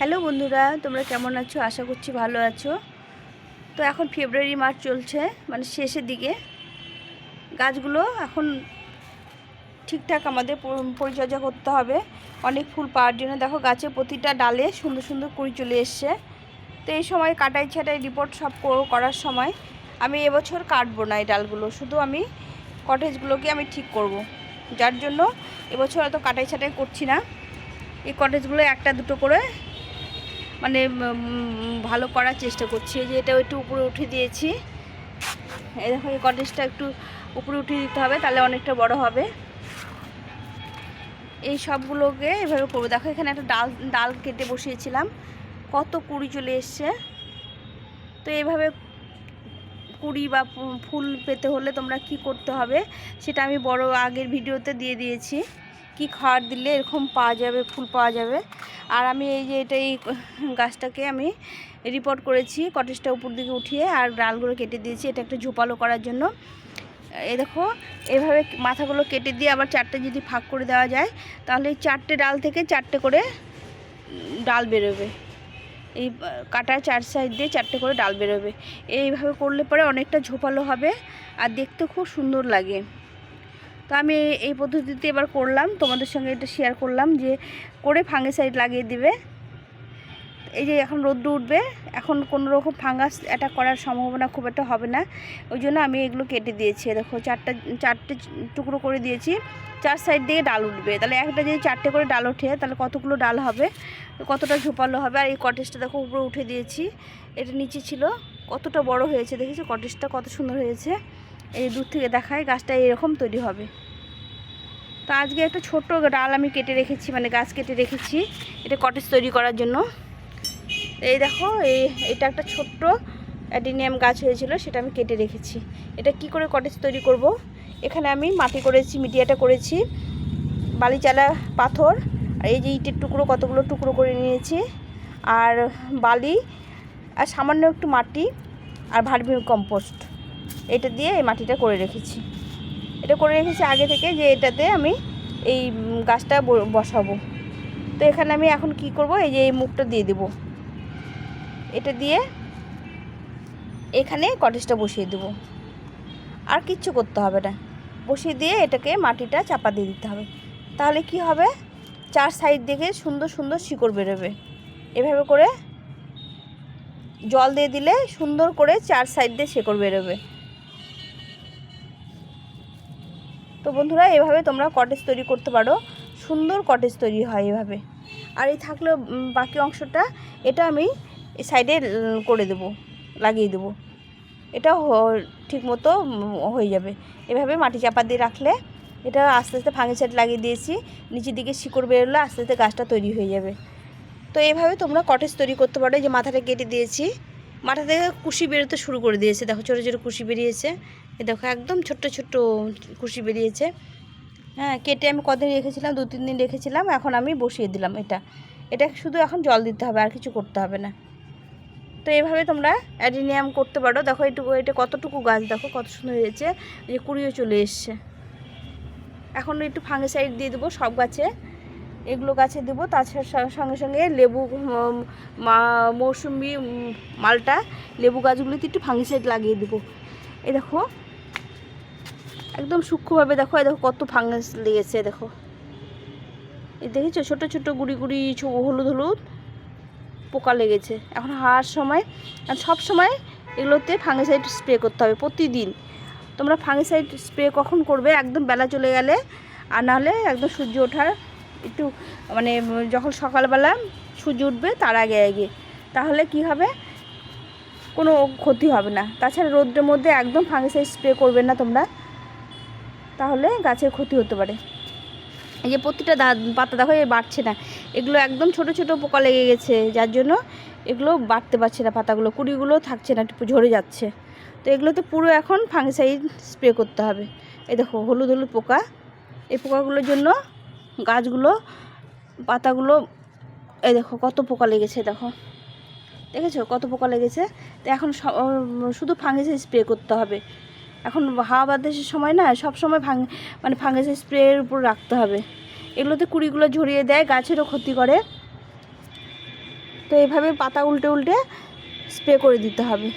Hello বন্ধুরা, তোমরা কেমন আছো? আশা করছি ভালো আছো। তো এখন ফেব্রুয়ারি মাস চলছে মানে শেষের দিকে। গাছগুলো এখন ঠিকঠাক আমাদের পরিচর্যা করতে হবে। অনেক ফুল পাওয়ার জন্য। দেখো গাছের প্রতিটা ডালে সুন্দর সুন্দর কুড়ি চলে এসছে। তো এই সময় কাটাই ছাটাই রিপোর্ট সব করার সময় আমি এবছর কাটবো না এই ডালগুলো। শুধু আমি কটেজগুলোকে আমি ঠিক করব। যার জন্য এবছর অত কাটাই ছাটাই করছি না। এই কটেজগুলো একটা দুটো করে মানে ভালো করার চেষ্টা করছি। যে এটা একটু উপরে উঠে দিয়েছি। এই দেখো, এই একটু উপরে উঠিয়ে দিতে হবে, তাহলে অনেকটা বড় হবে। এই সবগুলোকে এভাবে করব। দেখো, এখানে একটা ডাল ডাল কেটে বসিয়েছিলাম। কত কুড়ি চলে এসছে। তো এভাবে কুড়ি বা ফুল পেতে হলে তোমরা কি করতে হবে, সেটা আমি বড় আগের ভিডিওতে দিয়ে দিয়েছি। কি খাবার দিলে এরকম পাওয়া যাবে, ফুল পাওয়া যাবে। আর আমি এই যে এটা এই গাছটাকে আমি রিপোর্ট করেছি কটেজটা উপর দিকে উঠিয়ে আর ডালগুলো কেটে দিয়েছি। এটা একটা ঝোপালো করার জন্য। এই দেখো, এভাবে মাথাগুলো কেটে দিয়ে আবার চারটে যদি ফাঁক করে দেওয়া যায়, তাহলে চারটে ডাল থেকে চারটে করে ডাল বেরোবে। এই কাটার চার সাইড দিয়ে চারটে করে ডাল বেরোবে। এইভাবে করলে পরে অনেকটা ঝোপালো হবে আর দেখতে খুব সুন্দর লাগে। তো আমি এই- পদ্ধতিতে এবার করলাম, তোমাদের সঙ্গে এটা শেয়ার করলাম যে করে ফাঙ্গিসাইড লাগিয়ে দিবে। এই যে এখন রোদ্র উঠবে, এখন কোনো রকম ফাঙ্গাস অ্যাটাক করার সম্ভাবনা খুব একটা হবে না। ওই জন্য আমি এগুলো কেটে দিয়েছি দেখো চারটা, চারটে টুকরো করে দিয়েছি। চার সাইড দিয়ে ডাল উঠবে, তাহলে একটা যদি চারটে করে ডাল ওঠে, তাহলে কতগুলো ডাল হবে? কতটা ঝোপালো হবে? আর এই কটেজটা দেখো উপরে উঠে দিয়েছি, এটা নিচে ছিল। কতটা বড় হয়েছে, দেখেছ? কটেজটা কত সুন্দর হয়েছে। এই দূর থেকে দেখায় গাছটা এরকম তৈরি হবে। তো আজকে একটা ছোট্ট ডাল আমি কেটে রেখেছি মানে গাছ কেটে রেখেছি, এটা কটেজ তৈরি করার জন্য। এই দেখো, এই, এটা একটা ছোট্ট অ্যাডিনিয়াম গাছ হয়েছিল, সেটা আমি কেটে রেখেছি। এটা কি করে কটেজ তৈরি করব? এখানে আমি মাটি করেছি, মিডিয়াটা করেছি, বালিচালা পাথর, আর এই যে ইটের টুকরো, কতগুলো টুকরো করে নিয়েছি, আর বালি, আর সামান্য একটু মাটি, আর ভার্মি কম্পোস্ট। এটা দিয়ে এই মাটিটা করে রেখেছি। এটা করে রেখেছি আগে থেকে যে এটাতে আমি এই গাছটা বসাবো। তো এখানে আমি এখন কি করব? এই যে এই মুখটা দিয়ে দেবো। এটা দিয়ে এখানে কটেজটা বসিয়ে দেবো। আর কিচ্ছু করতে হবে না। বসিয়ে দিয়ে এটাকে মাটিটা চাপা দিয়ে দিতে হবে। তাহলে কি হবে? চার সাইড দেখে সুন্দর সুন্দর শিকড় বেরোবে। এভাবে করে জল দিয়ে দিলে সুন্দর করে চার সাইড দিয়ে শিকড় বেরোবে। তো বন্ধুরা, এভাবে তোমরা কটেজ তৈরি করতে পারো। সুন্দর কটেজ তৈরি হয় এভাবে। আর এই থাকল বাকি অংশটা, এটা আমি সাইডে করে দেবো, লাগিয়ে দেবো। এটা ঠিক মতো হয়ে যাবে। এভাবে মাটি চাপা দিয়ে রাখলে এটা আস্তে আস্তে ফাঙ্গিসাইড লাগিয়ে দিয়েছি। নিচের দিকে শিকড় বেরোলে আস্তে আস্তে গাছটা তৈরি হয়ে যাবে। তো এভাবে তোমরা কটেজ তৈরি করতে পারো। যে মাথাটা কেটে দিয়েছি। মাথা থেকে কুশি বেরোতে শুরু করে দিয়েছে। দেখো, ছোটো ছোটো কুশি বেরিয়েছে। এ দেখো, একদম ছোট্ট ছোট্ট কুশি বেরিয়েছে। হ্যাঁ কেটে আমি কদিন রেখেছিলাম? দু তিন দিন রেখেছিলাম। এখন আমি বসিয়ে দিলাম এটা। এটা শুধু এখন জল দিতে হবে, আর কিছু করতে হবে না। তো এভাবে তোমরা অ্যাডিনিয়াম করতে পারো। দেখো এইটুকু এটা কতটুকু গাছ, দেখো, কত সুন্দর হয়েছে। যে কুড়িও চলে এসছে। এখন একটু ফাঙ্গিসাইড দিয়ে দেবো সব গাছে। এগুলো গাছে দেবো। তাছাড়া সঙ্গে সঙ্গে লেবু উম, মা- মৌসুম্বি মালটা লেবু গাছগুলিতে একটু ফাঙ্গিসাইড লাগিয়ে দেবো। এই দেখো একদম সূক্ষ্মভাবে দেখো এই দেখো কত ফাঙ্গাস লেগেছে দেখো। এই দেখেছ? ছোটো ছোটো গুড়ি গুড়ি হলুদ হলুদ পোকা লেগেছে। এখন হাওয়ার সময় সব সময় এগুলোতে ফাঙ্গিসাইড স্প্রে করতে হবে প্রতিদিন। তোমরা ফাঙ্গিসাইড স্প্রে কখন করবে? একদম বেলা চলে গেলে আর নাহলে একদম সূর্য ওঠার একটু মানে যখন সকালবেলা সূর্য উঠবে তার আগে আগে। তাহলে কি হবে? কোনো ক্ষতি হবে না। তাছাড়া রোদ্রের মধ্যে একদম ফাঙ্গিসাইড স্প্রে করবে না তোমরা। তাহলে গাছের ক্ষতি হতে পারে। এই যে প্রতিটা পাতা দেখো এই বাড়ছে না। এগুলো একদম ছোট ছোট পোকা লেগে গেছে। যার জন্য এগুলো বাড়তে পারছে না পাতাগুলো। কুড়িগুলো থাকছে না, একটু ঝরে যাচ্ছে। তো এগুলোতে পুরো এখন ফাঙ্গিসাইড স্প্রে করতে হবে। এই দেখো, হলুদ হলুদ পোকা। এই পোকাগুলোর জন্য গাছগুলো, পাতাগুলো, এই দেখো কত পোকা লেগেছে, দেখো। দেখেছ? কত পোকা লেগেছে? তো এখন শুধু ফাঙ্গিসাইড স্প্রে করতে হবে। এখন হাওয়া বাতাসের সময় না, সব সময় ফাং মানে ফাঙ্গাসের স্প্রের উপর রাখতে হবে। এগুলোতে কুড়িগুলো ঝরিয়ে দেয়, গাছেরও ক্ষতি করে। তো এইভাবে পাতা উল্টে উল্টে স্প্রে করে দিতে হবে।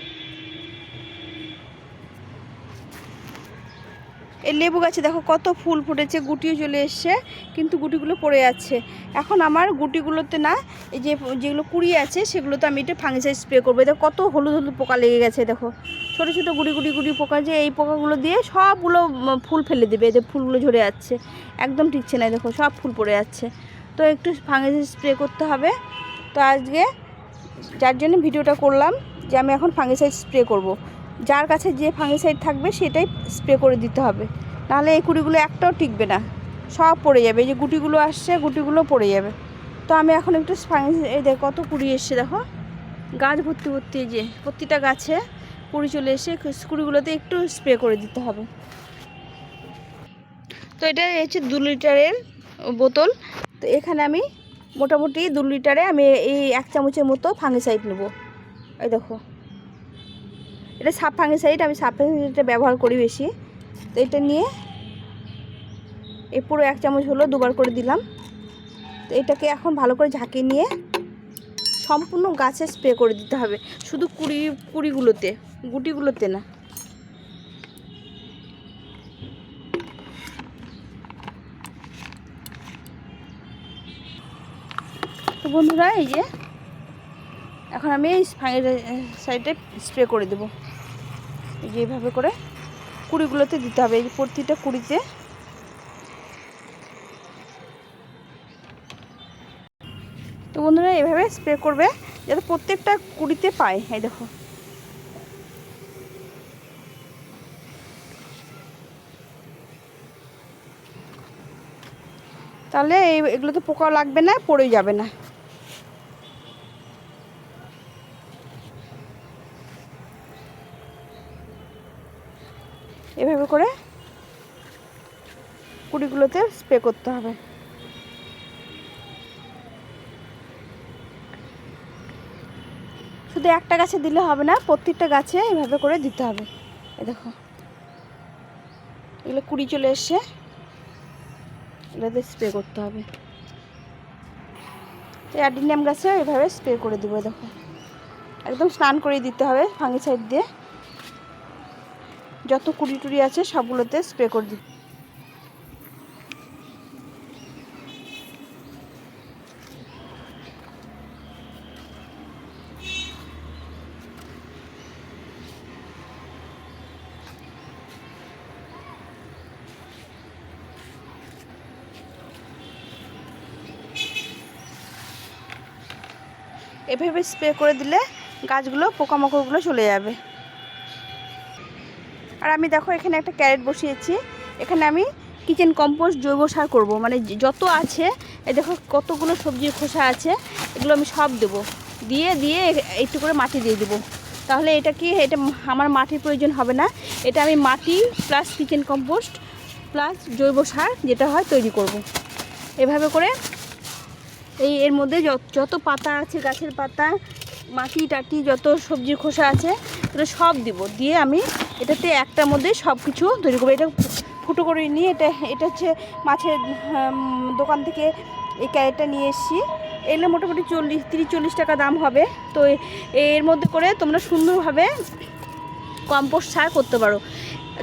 এই লেবু গাছে দেখো কত ফুল ফুটেছে, গুটিও চলে এসছে, কিন্তু গুটিগুলো পড়ে যাচ্ছে এখন আমার গুটিগুলোতে না, এই যে যেগুলো কুড়ি আছে, সেগুলোতে আমি এটা ফাঙ্গিসাইড স্প্রে করব। দেখো কত হলুদ হলুদ পোকা লেগে গেছে দেখো। ছোটো ছোটো গুড়ি গুড়ি গুড়ি পোকা যে এই পোকাগুলো দিয়ে সবগুলো ফুল ফেলে দেবে এদের ফুলগুলো ঝরে যাচ্ছে। একদম ঠিকছে না দেখো, সব ফুল পড়ে যাচ্ছে। তো একটু ফাঙ্গিসাইড স্প্রে করতে হবে। তো আজকে যার জন্য ভিডিওটা করলাম, যে আমি এখন ফাঙ্গিসাইড স্প্রে করব। যার কাছে যে ফাঙ্গিসাইড থাকবে সেটাই স্প্রে করে দিতে হবে। নাহলে এই কুড়িগুলো একটাও টিকবে না। সব পড়ে যাবে। এই যে গুটিগুলো আসছে, গুটিগুলো পড়ে যাবে। তো আমি এখন একটু এই দেখো কত কুড়ি এসছে দেখো। গাছ ভর্তি ভর্তি যে, প্রতিটা গাছে কুড়ি চলে এসে কুড়িগুলোতে একটু স্প্রে করে দিতে হবে। তো এটা হচ্ছে দু লিটারের বোতল। তো এখানে আমি মোটামুটি দু লিটারে আমি এই এক চামচের মতো ফাঙ্গিসাইড নেব। এই দেখো। এটা সাপ ফাঙ্গিসাইড আমি সাপ ফাঙ্গিসাইডটা ব্যবহার করি বেশি। তো এটা নিয়ে এই পুরো এক চামচ হলো দুবার করে দিলাম। তো এটাকে এখন ভালো করে ঝাঁকিয়ে নিয়ে সম্পূর্ণ গাছে স্প্রে করে দিতে হবে। শুধু কুড়ি, কুড়িগুলোতে, গুটিগুলোতে না। তো বন্ধুরা, এই যে এখন আমি এই সাইডে স্প্রে করে দেবো। এইভাবে করে কুড়িগুলোতে দিতে হবে। এই প্রতিটা কুড়িতে তো বন্ধুরা, এভাবে স্প্রে করবে যাতে প্রত্যেকটা কুড়িতে পায়। এই দেখো। তাহলে এগুলোতে পোকা লাগবে না পড়ে যাবে না এভাবে করে কুড়িগুলোতে স্প্রে করতে হবে। শুধু একটা গাছে দিলে হবে না, প্রত্যেকটা গাছে এভাবে করে দিতে হবে। এ দেখো। এগুলো কুড়ি চলে এসছে। এগুলোতে স্প্রে করতে হবে। অ্যাডিনিয়াম গাছে এভাবে স্প্রে করে দেবো দেখো। একদম স্নান করে দিতে হবে ফাঙ্গিসাইড দিয়ে। যত কুড়ি টুড়ি আছে সবগুলোতে স্প্রে করে দিতে এভাবে স্প্রে করে দিলে গাছগুলো, পোকামাকড়গুলো চলে যাবে। আর আমি দেখো এখানে একটা ক্যারেট বসিয়েছি। এখানে আমি কিচেন কম্পোস্ট জৈব সার করব। মানে যত আছে এই দেখো কতগুলো সবজির খোসা আছে, এগুলো আমি সব দেবো। দিয়ে দিয়ে একটু করে মাটি দিয়ে দেবো। তাহলে এটা কি, এটা আমার মাটির প্রয়োজন হবে না। এটা আমি মাটি প্লাস কিচেন কম্পোস্ট প্লাস জৈব সার যেটা হয় তৈরি করব। এভাবে করে এই এর মধ্যে যত- পাতা আছে, গাছের পাতা, মাটি টাটি, যত সবজির খোসা আছে এগুলো সব দিব। দিয়ে আমি এটাতে একটার মধ্যে সব কিছু তৈরি করব। এটা ফুটো করে নিয়ে এটা এটা হচ্ছে মাছের দোকান থেকে এই ক্যারেটটা নিয়ে এসেছি। এগুলো মোটামুটি চল্লিশ, তিরিশ, চল্লিশ টাকা দাম হবে। তো এর মধ্যে করে তোমরা সুন্দরভাবে কম্পোস্ট সার করতে পারো।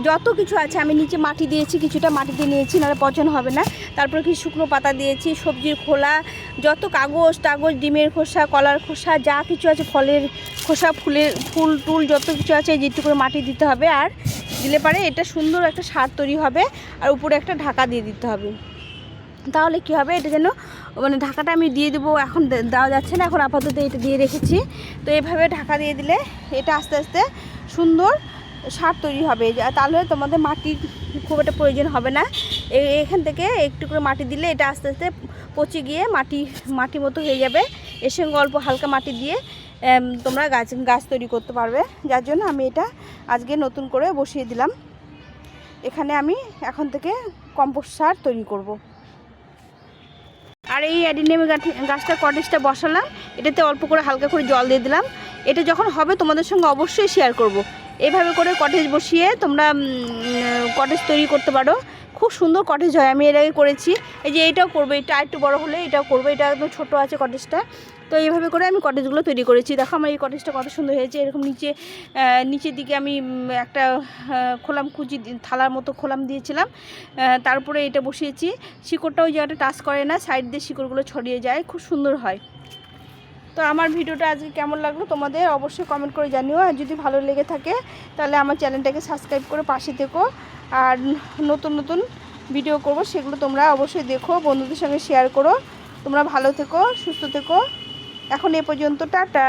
যত কিছু আছে, আমি নিচে মাটি দিয়েছি, কিছুটা মাটি দিয়ে নিয়েছি, নাহলে পচন হবে না। তারপরে কি শুকনো পাতা দিয়েছি, সবজির খোলা, যত কাগজ টাগজ, ডিমের খোসা, কলার খোসা, যা কিছু আছে, ফলের খোসা, ফুলের ফুল, টুল, যত কিছু আছে যেটুকু করে মাটি দিতে হবে। আর দিলে পারে এটা সুন্দর একটা সার তৈরি হবে, আর উপরে একটা ঢাকা দিয়ে দিতে হবে। তাহলে কি হবে, এটা যেন মানে ঢাকাটা আমি দিয়ে দেবো, এখন দেওয়া যাচ্ছে না, এখন আপাতত এটা দিয়ে রেখেছি। তো এইভাবে ঢাকা দিয়ে দিলে এটা আস্তে আস্তে সুন্দর সার তৈরি হবে। তাহলে তোমাদের মাটির খুব একটা প্রয়োজন হবে না। এখান থেকে একটু করে মাটি দিলে এটা আস্তে আস্তে পচে গিয়ে মাটি মাটি মতো হয়ে যাবে। এর সঙ্গে অল্প হালকা মাটি দিয়ে তোমরা গাছ গাছ তৈরি করতে পারবে। যার জন্য আমি এটা আজকে নতুন করে বসিয়ে দিলাম। এখানে আমি এখন থেকে কম্পোস্ট সার তৈরি করব। আর এই অ্যাডিনিয়াম গাছটা কটেজটা বসালাম। এটাতে অল্প করে হালকা করে জল দিয়ে দিলাম। এটা যখন হবে তোমাদের সঙ্গে অবশ্যই শেয়ার করব। এইভাবে করে কটেজ বসিয়ে তোমরা কটেজ তৈরি করতে পারো। খুব সুন্দর কটেজ হয়, আমি এর আগে করেছি। এই যে এইটাও করব, এটা একটু বড় হলে এটাও করব, এটা একদম ছোট আছে কটেজটা তো এইভাবে করে আমি কটেজগুলো তৈরি করেছি। দেখো আমার এই কটেজটা কত সুন্দর হয়েছে, এরকম নিচে নিচের দিকে আমি একটা খোলাম কুচি, থালার মতো খোলাম দিয়েছিলাম। তারপরে এটা বসিয়েছি। শিকড়টা ওই জায়গাটা টাচ করে না সাইড দিয়ে শিকড়গুলো ছড়িয়ে যায়, খুব সুন্দর হয়। তো আমার ভিডিওটা আজকে কেমন লাগল তোমাদের অবশ্যই কমেন্ট করে জানিও। আর যদি ভালো লেগে থাকে, তাহলে আমার চ্যানেলটাকে সাবস্ক্রাইব করে পাশে থেকো। আর নতুন নতুন ভিডিও করব, সেগুলো তোমরা অবশ্যই দেখো, বন্ধুদের সঙ্গে শেয়ার করো। তোমরা ভালো থেকো, সুস্থ থেকো। এখন এ পর্যন্ত, টাটা।